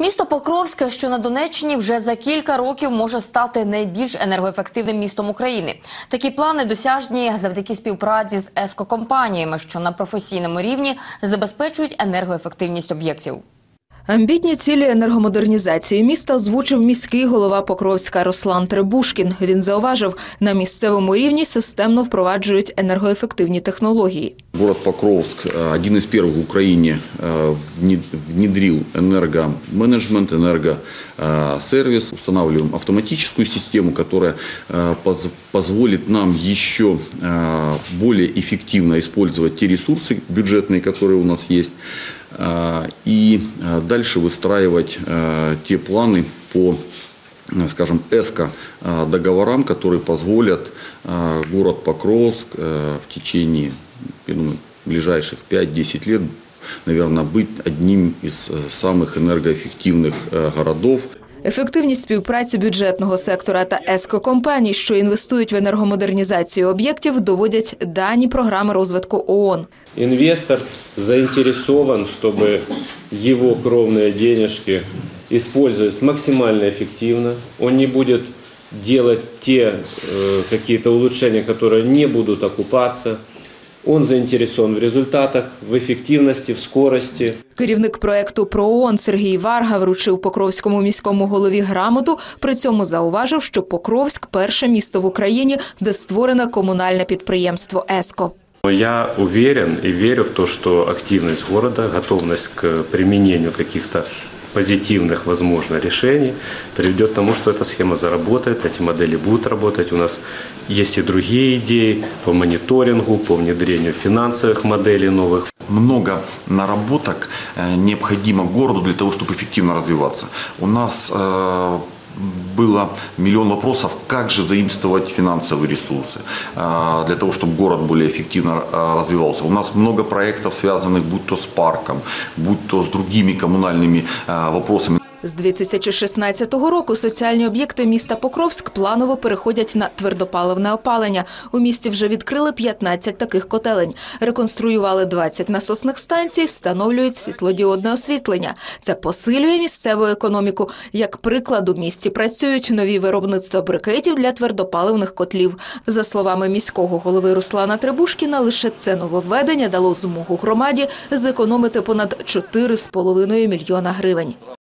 Місто Покровське, що на Донеччині, вже за кілька років може стати найбільш енергоефективним містом України. Такі плани досяжні завдяки співпраці з ЕСКО-компаніями, що на професійному рівні забезпечують енергоефективність об'єктів. Амбітні цілі енергомодернізації міста озвучив міський голова Покровська Руслан Требушкін. Він зауважив, на місцевому рівні системно впроваджують енергоефективні технології. Город Покровск э, один из первых в Украине э, вне- внедрил энергоменеджмент, энергосервис. Устанавливаем автоматическую систему, которая э, поз- позволит нам еще э, более эффективно использовать те ресурсы бюджетные, которые у нас есть, э, И э, дальше выстраивать э, те планы по э, скажем, ЭСКО э, договорам, которые позволят э, город Покровск э, в течение я думаю, ближайших 5-10 лет, наверное, быть одним из э, самых энергоэффективных э, городов. Ефективність співпраці бюджетного сектора та ЕСКО-компаній, що інвестують в енергомодернізацію об'єктів, доводять дані програми розвитку ООН. Инвестор заинтересован, чтобы его кровные денежки использовались максимально эффективно. Он не будет делать те э, какие-то улучшения, которые не будут окупаться. Он заинтересован в результатах, в эффективности, в скорости. Керівник проекту ПРООН Сергій Варга вручив Покровському міському голові грамоту. При цьому зауважив, що Покровськ перше місто в Україні, де створено комунальне підприємство ЕСКО. Я уверен и верю в то, что активность города, готовность к применению каких-то позитивных, возможно, решений приведет к тому, что эта схема заработает, эти модели будут работать. У нас есть и другие идеи по мониторингу, по внедрению финансовых моделей новых. Много наработок э, необходимо городу для того, чтобы эффективно развиваться. У нас э, было миллион вопросов, как же заимствовать финансовые ресурсы э, для того, чтобы город более эффективно э, развивался. У нас много проектов, связанных будь то с парком, будь то с другими коммунальными э, вопросами. З 2016 року соціальні об'єкти міста Покровськ планово переходять на твердопаливне опалення. У місті вже відкрили 15 таких котелень, реконструювали 20 насосних станцій, встановлюють світлодіодне освітлення. Це посилює місцеву економіку. Як приклад, у місті працюють нові виробництва брикетів для твердопаливних котлів. За словами міського голови Руслана Требушкіна, лише це нововведення дало змогу громаді зекономити понад 4,5 мільйона гривень.